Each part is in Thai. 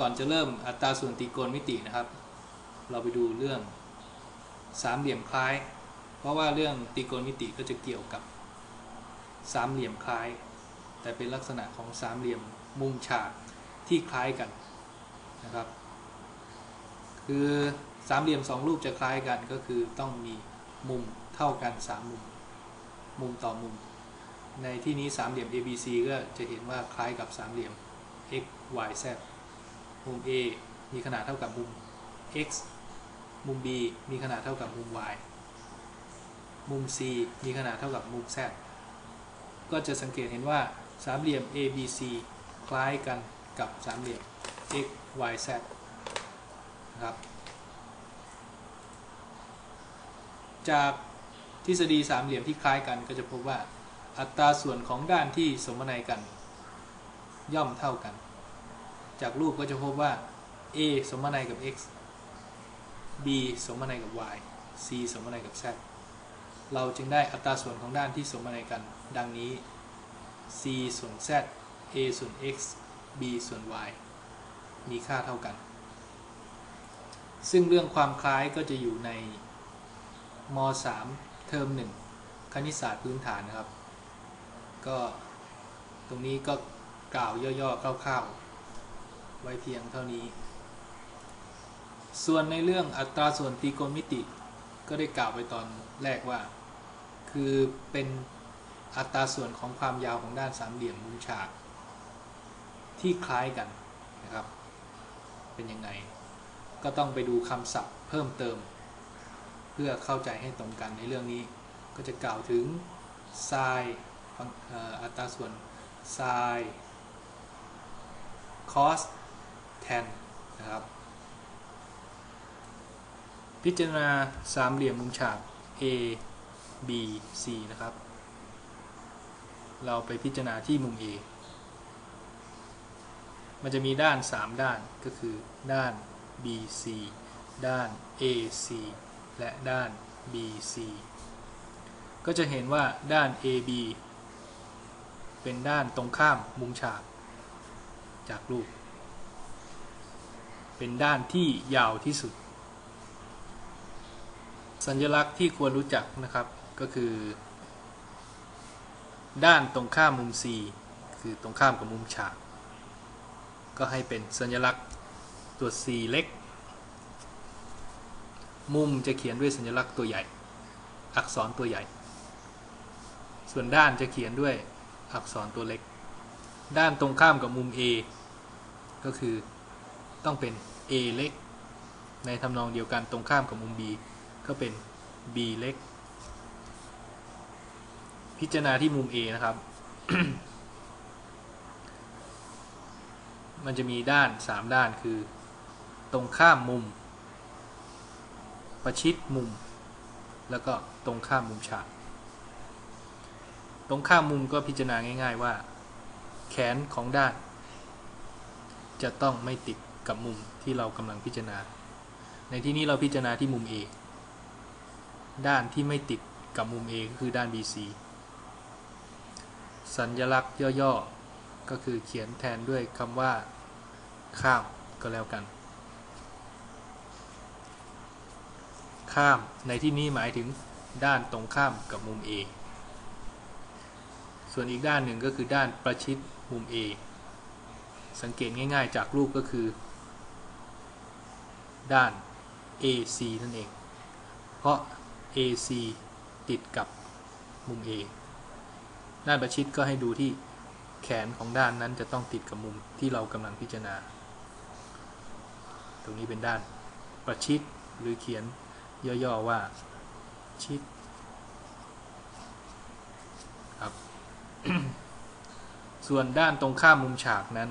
ก่อนจะเริ่มอัตราส่วนตรีโกณมิตินะครับ เราไปดูเรื่องสามเหลี่ยมคล้าย เพราะว่าเรื่องตรีโกณมิติก็จะเกี่ยวกับสามเหลี่ยมคล้าย แต่เป็นลักษณะของสามเหลี่ยมมุมฉากที่คล้ายกันนะครับ คือสามเหลี่ยมสองรูปจะคล้ายกันก็คือต้องมีมุมเท่ากันสามมุม มุมต่อมุม ในที่นี้สามเหลี่ยม ABC ก็จะเห็นว่าคล้ายกับสามเหลี่ยม x y z มุม A มีขนาดเท่ากับมุม x มุม B มีขนาดเท่ากับมุม y มุม C มีขนาดเท่ากับมุม z ก็จะสังเกตเห็นว่าสามเหลี่ยม ABC คล้ายกันกับสามเหลี่ยม x y z นะครับ จากทฤษฎีสามเหลี่ยมที่คล้ายกันก็จะพบว่าอัตราส่วนของด้านที่สมนัยกัน ย่อมเท่ากัน จากรูปก็จะพบว่า a สมนัยกับ x b สมนัยกับ y c สมนัยกับ z เราจึงได้อัตราส่วนของด้านที่สมนัยกัน ดังนี้ c ส่วน z a ส่วน x b ส่วน y มีค่าเท่ากัน ซึ่งเรื่องความคล้ายก็จะอยู่ในม .3 เทอม 1 คณิตศาสตร์พื้นฐานนะครับ ก็ตรงนี้ก็กล่าวย่อๆคร่าวๆ ไว้เพียงเท่านี้ ส่วนในเรื่องอัตราส่วนตรีโกณมิติ ก็ได้กล่าวไปตอนแรกว่า คือเป็นอัตราส่วนของความยาวของด้านสามเหลี่ยมมุมฉาก ที่คล้ายกันนะครับ เป็นยังไง ก็ต้องไปดูคำศัพท์เพิ่มเติม เพื่อเข้าใจให้ตรงกันในเรื่องนี้ ก็จะกล่าวถึง sin อัตราส่วน sin cos tan นะครับ พิจารณาสามเหลี่ยมมุมฉาก A B C นะครับ เราไปพิจารณาที่มุม A มันจะมีด้าน 3 ด้านก็คือด้าน BC ด้าน AC และด้าน BC ก็จะเห็นว่าด้าน AB เป็นด้านตรงข้ามมุมฉากจากรูป เป็นด้านที่ยาวที่สุด สัญลักษณ์ที่ควรรู้จักนะครับก็คือ ด้านตรงข้ามมุม C คือตรงข้ามกับมุมฉาก ก็ให้เป็นสัญลักษณ์ตัว C เล็ก มุมจะเขียนด้วยสัญลักษณ์ตัวใหญ่ อักษรตัวใหญ่ ส่วนด้านจะเขียนด้วยอักษรตัวเล็ก ด้านตรงข้ามกับมุม A ก็คือ ต้องเป็น A เล็ก ในทำนองเดียวกันตรงข้ามกับมุม B ก็เป็น B เล็ก พิจารณาที่มุม A นะครับ มันจะมีด้าน 3 ด้านคือ ตรงข้ามมุม ประชิดมุม แล้วก็ตรงข้ามมุมฉาก ตรงข้ามมุมก็พิจารณาง่าย ๆว่า แขนของด้านจะต้องไม่ติด กับมุมที่เรากำลังพิจารณา ในที่นี้เราพิจารณาที่มุม A ด้านที่ไม่ติดกับมุม A ก็คือด้าน BC สัญลักษณ์ย่อๆ ก็คือเขียนแทนด้วยคำว่า ข้ามก็แล้วกัน ข้ามในที่นี้หมายถึงด้านตรงข้ามกับมุม A ส่วนอีกด้านหนึ่งก็คือด้านประชิดมุม A สังเกตง่ายๆจากรูปก็คือ ด้าน AC นั่นเอง เพราะ AC ติดกับมุม A ด้านประชิดก็ให้ดูที่แขนของด้านนั้นจะต้องติดกับมุมที่เรากำลังพิจารณา ตรงนี้เป็นด้านประชิดหรือเขียนย่อๆว่าชิดครับ ส่วนด้านตรงข้ามมุมฉากนั้น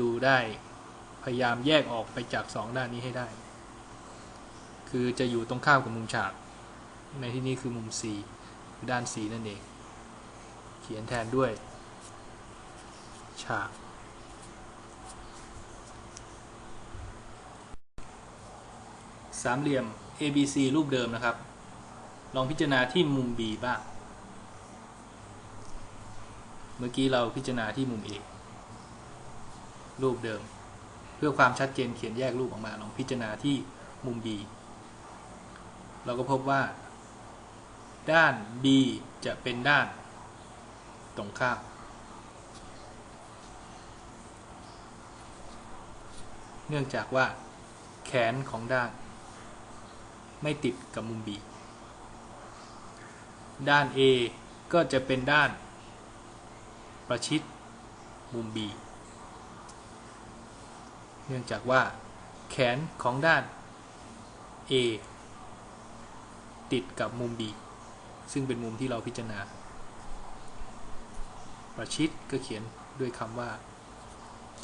ดูได้ พยายามแยกออกไปจากสองด้านนี้ให้ได้ คือจะอยู่ตรงข้ามกับมุมฉาก ในที่นี้คือมุม C ด้าน C นั่นเอง เขียนแทนด้วย ฉาก สามเหลี่ยม ABC รูปเดิมนะครับ ลองพิจารณาที่มุม B บ้าง เมื่อกี้เราพิจารณาที่มุม A รูปเดิม พื่อความชัดเจนเขียนแยกรูปออกมาลองพิจารณาที่มุม B เราก็พบว่า ด้าน B จะเป็นด้านตรงข้ามเนื่องจากว่า แขนของด้าน ไม่ติดกับมุม B ด้าน A ก็จะเป็นด้าน ประชิดมุม B เนื่องจากว่าแขนของด้าน A ติดกับมุม B ซึ่งเป็นมุมที่เราพิจารณา ประชิดก็เขียนด้วยคำว่า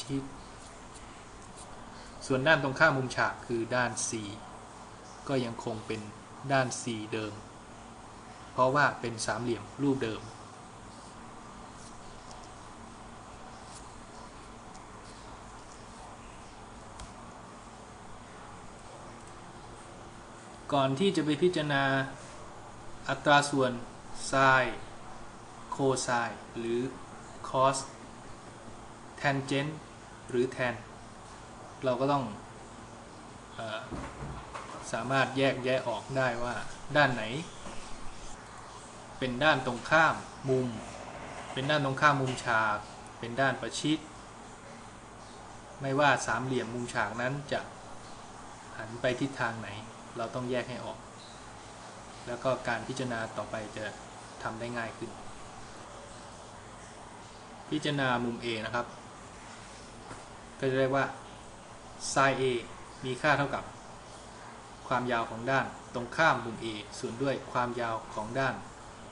ชิดส่วนด้านตรงข้ามมุมฉากคือด้าน C ก็ยังคงเป็นด้าน C เดิม เพราะว่าเป็นสามเหลี่ยมรูปเดิม ก่อนที่จะไปพิจารณาอัตราส่วนไซน์โคไซน์หรือคอสแทนเจนหรือแทน เราก็ต้องอสามารถแยกแยะออกได้ว่าด้านไหน เป็นด้านตรงข้ามมุม เป็นด้านตรงข้ามมุมฉาก เป็นด้านประชิด ไม่ว่าสามเหลี่ยมมุมฉากนั้นจะหันไปทิศทางไหน เราต้องแยกให้ออก แล้วก็การพิจารณาต่อไปจะทำได้ง่ายขึ้น พิจารณามุม A นะครับ ก็จะได้ว่า sin A มีค่าเท่ากับ ความยาวของด้านตรงข้ามมุม A ส่วนด้วยความยาวของด้าน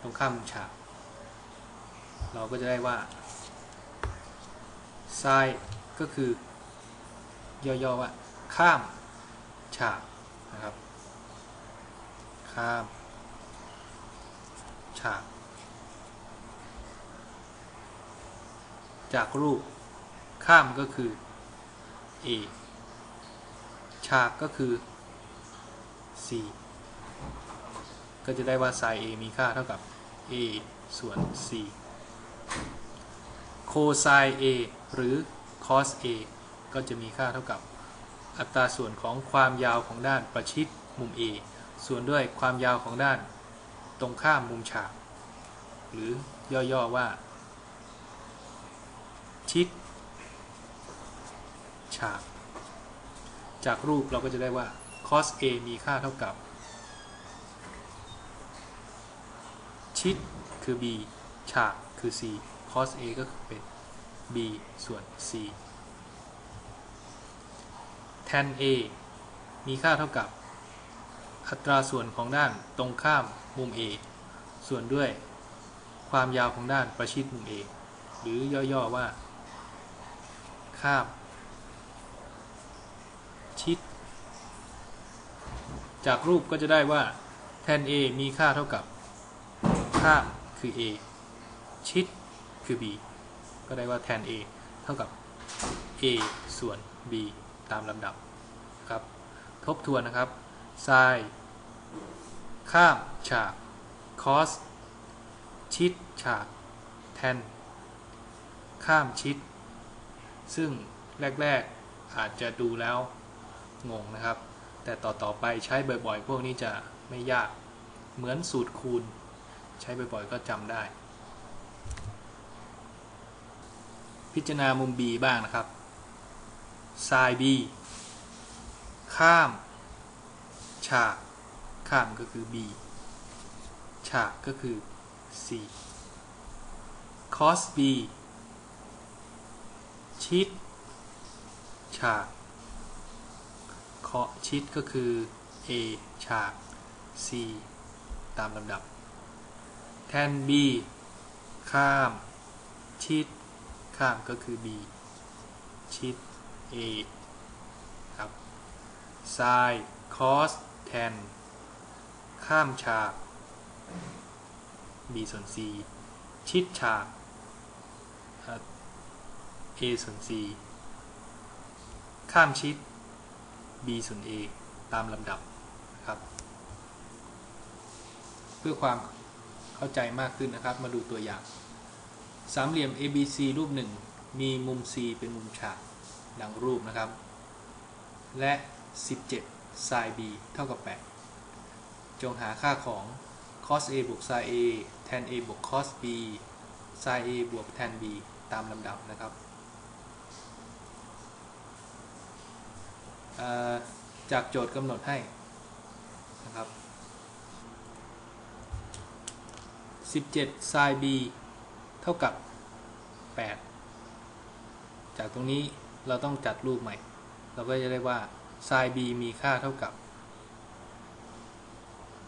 ตรงข้ามมุมฉาก เราก็จะได้ว่า sin ก็คือย่อๆว่าข้ามฉากนะครับ ข้าม ฉาก จากรูป ข้ามก็คือ A ฉากก็คือ C ก็จะได้ว่า sin A มีค่าเท่ากับ A ส่วน C cos A หรือ cos A ก็จะมีค่าเท่ากับอัตราส่วนของความยาวของด้านประชิดมุม A ส่วนด้วยความยาวของด้านตรงข้ามมุมฉาก หรือย่อๆว่า ชิด ฉาก จากรูปเราก็จะได้ว่า cos A มีค่าเท่ากับ ชิดคือ B ฉากคือ C cos A ก็คือเป็น B ส่วน C tan A มีค่าเท่ากับ อัตราส่วนของด้านตรงข้ามมุม A ส่วนด้วยความยาวของด้านประชิดมุม A หรือย่อๆว่าข้ามชิด จากรูปก็จะได้ว่า tan A มีค่าเท่ากับข้ามคือ A ชิดคือ B ก็ได้ว่า tan A เท่ากับ A ส่วน B ตามลำดับครับ ทบทวนนะครับ sin ข้ามฉาก cos ชิดฉาก tan ข้ามชิด ซึ่งแรก ๆ อาจจะดูแล้ว งงนะครับ แต่ต่อ ๆ ไปใช้บ่อย ๆ พวกนี้จะไม่ยาก เหมือนสูตรคูณ ใช้บ่อย ๆ ก็จำได้ พิจารณามุม B บ้างนะครับ sin B ข้าม ฉาก ข้ามก็คือ B ฉากก็คือ C cos B ชิด ฉากเคาะชิดก็คือ A ฉาก C ตามลำดับ แทน B ข้าม ชิด ข้ามก็คือ B ชิด A ครับ sin cos tan ข้ามฉาก b ส่วน c ชิดฉาก a ส่วน c ข้ามชิด b ส่วน a ตามลำดับนะครับ เพื่อความเข้าใจมากขึ้นนะครับ มาดูตัวอย่าง สามเหลี่ยม ABC รูปหนึ่งมีมุม C เป็นมุมฉากดังรูปนะครับ และ 17 sin b เท่ากับ 8 จงหาค่าของ cos a บวก sin a tan a บวก cos b sin a บวก tan b ตามลำดับนะครับ จากโจทย์กำหนดให้นะครับ17 sin b เท่ากับ 8 จากตรงนี้เราต้องจัดรูปใหม่ เราก็จะได้ว่า sin b มีค่าเท่ากับ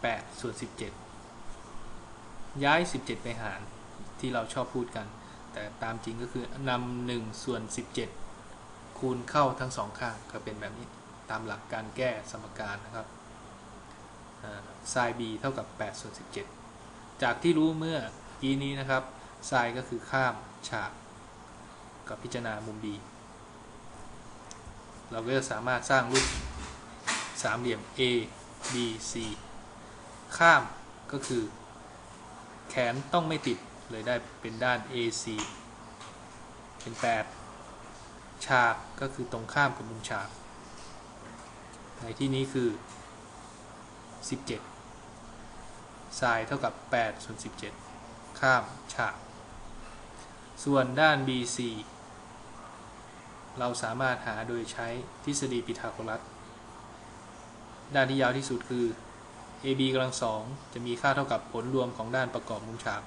8ส่วน17 ย้าย 17 ไปหารที่เราชอบพูดกัน แต่ตามจริงก็คือนำ1ส่วน 17 คูณเข้าทั้งสองข้างก็เป็นแบบนี้ตามหลักการแก้สมการนะครับ sin b เท่ากับ8ส่วน17 จากที่รู้เมื่อกี้นี้นะครับ sin ก็คือข้ามฉากกับพิจารณามุม b เราก็จะสามารถสร้างรูปสามเหลี่ยม a b c ข้ามก็คือ แขนต้องไม่ติดเลยได้เป็นด้าน ac เป็น 8 ฉากก็คือตรงข้ามกับมุมฉาก ในที่นี้คือ 17 sin เท่ากับ8ส่วน17 ข้ามฉาก ส่วนด้าน BC เราสามารถหาโดยใช้ทฤษฎีปิทาโกรัส ด้านที่ยาวที่สุดคือ AB กำลังสองจะมีค่าเท่ากับผลรวมของด้านประกอบมุมฉาก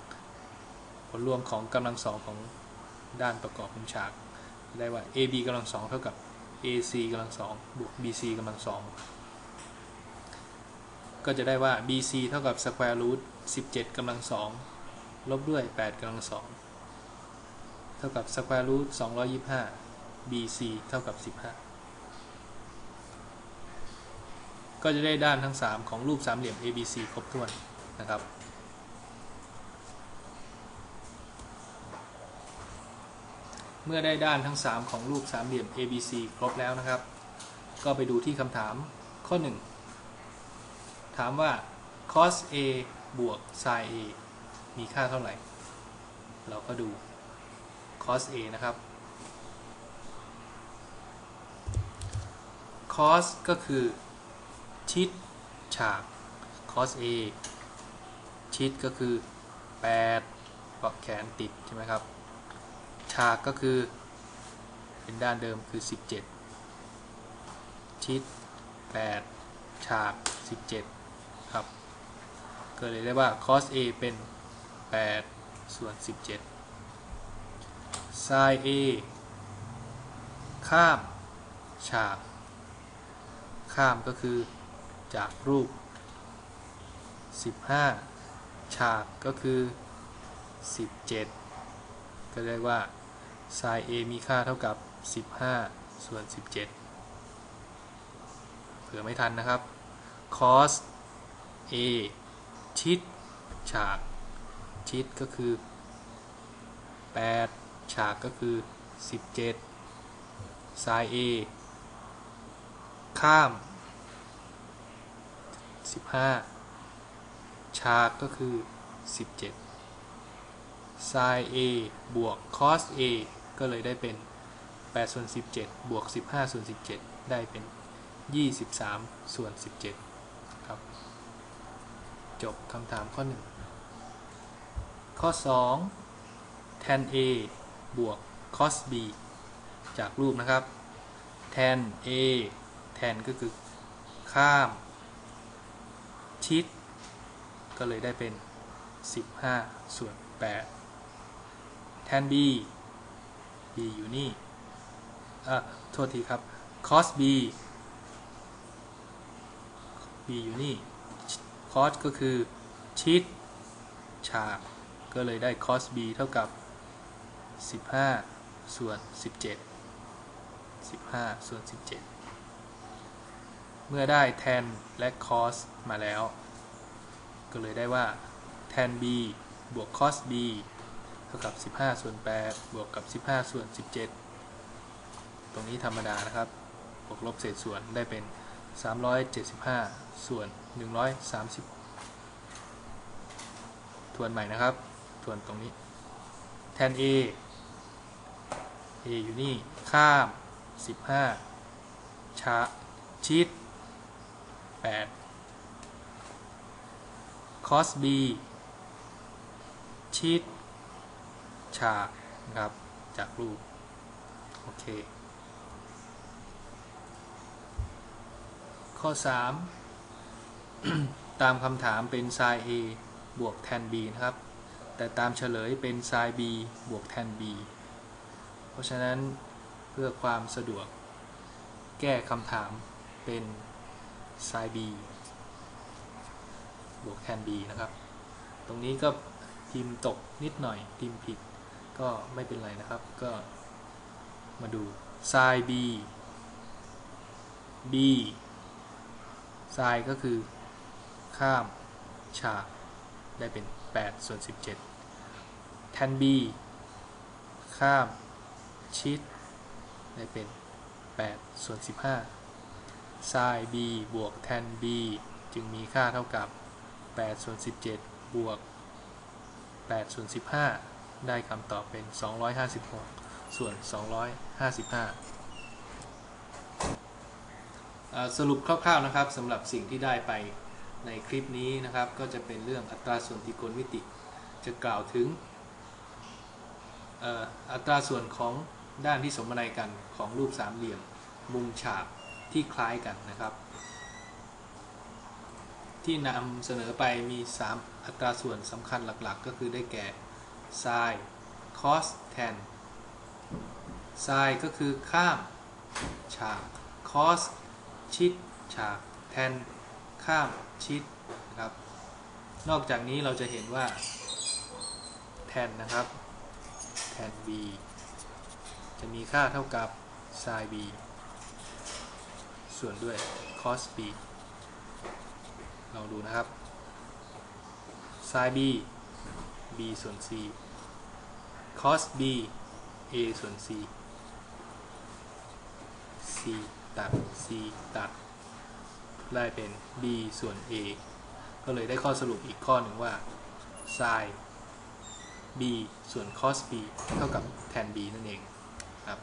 ผลรวมของกำลังสองของด้านประกอบมุมฉาก ได้ว่า AB กำลังสองเท่ากับ AC กำลังสองบวก BC กำลังสองก็จะได้ว่า BC เท่ากับ square root 17กำลังสองลบด้วย 8กำลังสองเท่ากับ square root 225 BC เท่ากับ 15 ก็จะได้ด้านทั้ง 3 ของรูปสามเหลี่ยม ABC ครบถ้วนนะครับเมื่อได้ด้านทั้ง 3 ของรูปสามเหลี่ยม ABC ครบแล้วนะครับ ก็ไปดูที่คำถามข้อ 1 ถามว่า cos A บวก sin A มีค่าเท่าไหร่ เราก็ดู cos A นะครับ cos ก็คือ ชิดฉาก cos A ชิดก็คือ8ปักแขนติดใช่ไหมครับ ฉากก็คือเป็นด้านเดิมคือ 17 ชิด 8 ฉาก 17 ครับ ก็เลยได้ว่า cos A เป็น 8 ส่วน 17 sin A ข้าม ฉาก ข้ามก็คือ จากรูป 15 ฉากก็คือ 17 ก็เรียกว่า sin A มีค่าเท่ากับ 15 ส่วน 17 เผื่อไม่ทันนะครับ cos A ชิด ฉาก ชิดก็คือ 8 ฉากก็คือ 17 sin A ข้าม 15ฉาก็คือ 17 sin A บวก cos A ก็เลยได้เป็น8ส่วน17 บวก 15ส่วน17 ได้เป็น 23ส่วน17 ครับ จบคำถามข้อ 1 ข้อ 2 tan A บวก cos B จากรูปนะครับ tan A tan ก็คือข้าม ชิด ก็เลยได้เป็น 15 ส่วน8 tan b b อยู่นี่อะโทษทีครับ cos b b อยู่นี่ cos ก็คือชิดฉาก ก็เลยได้ cos b เท่ากับ 15 ส่วน 17 15 ส่วน 17 เมื่อได้ tan และ cos มาแล้ว ก็เลยได้ว่า tan b บวก cos b เท่ากับ 15 ส่วน 8 บวกกับ 15 ส่วน 17 ตรงนี้ธรรมดานะครับ บวกลบเศษส่วนได้เป็น 375 ส่วน 130 ทวนใหม่นะครับ ทวนตรงนี้ tan a a อยู่นี่ ข้าม 15ชาชีต 8 cos b ชีตชากนะครับ จากรูป โอเค ข้อ 3 ตามคำถามเป็น sin a บวก tan b นะครับ แต่ตามเฉลยเป็น sin b บวก tan b เพราะฉะนั้นเพื่อความสะดวกแก้คำถามเป็น sin b บวก tan b นะครับ ตรงนี้ก็พิมพ์ตกนิดหน่อยพิมพ์ผิด ก็ไม่เป็นไรนะครับ ก็มาดู sin b b sin ก็คือข้ามฉากได้เป็น 8 ส่วน 17 tan b ข้ามชิดได้เป็น 8 ส่วน 15 sin b บวก tan b จึงมีค่าเท่ากับ8ส่วน17 บวก8ส่วน15 ได้คำตอบเป็น 256 ส่วน 255อ่าสรุปคร่าวๆนะครับสำหรับสิ่งที่ได้ไปในคลิปนี้นะครับ ก็จะเป็นเรื่องอัตราส่วนตรีโกณมิติ จะกล่าวถึงอัตราส่วนของด้านที่สมนัยกันของรูปสามเหลี่ยม มุมฉาก ที่คล้ายกันนะครับ ที่นำเสนอไปมี 3 อัตราส่วนสำคัญหลักๆ ก็คือได้แก่ sin cos tan sin ก็คือข้ามฉาก cos ชิดฉาก tan ข้ามชิดนะครับ นอกจากนี้เราจะเห็นว่า tan นะครับ tan b จะมีค่าเท่ากับ sin b ส่วนด้วย cos b ลองดูนะครับ sin b b ส่วน c cos b a ส่วน c c ตัด c ตัด ได้เป็น b ส่วน a ก็เลยได้ข้อสรุปอีกข้อหนึ่งว่า sin b ส่วน cos b เท่ากับ tan b นั่นเองครับ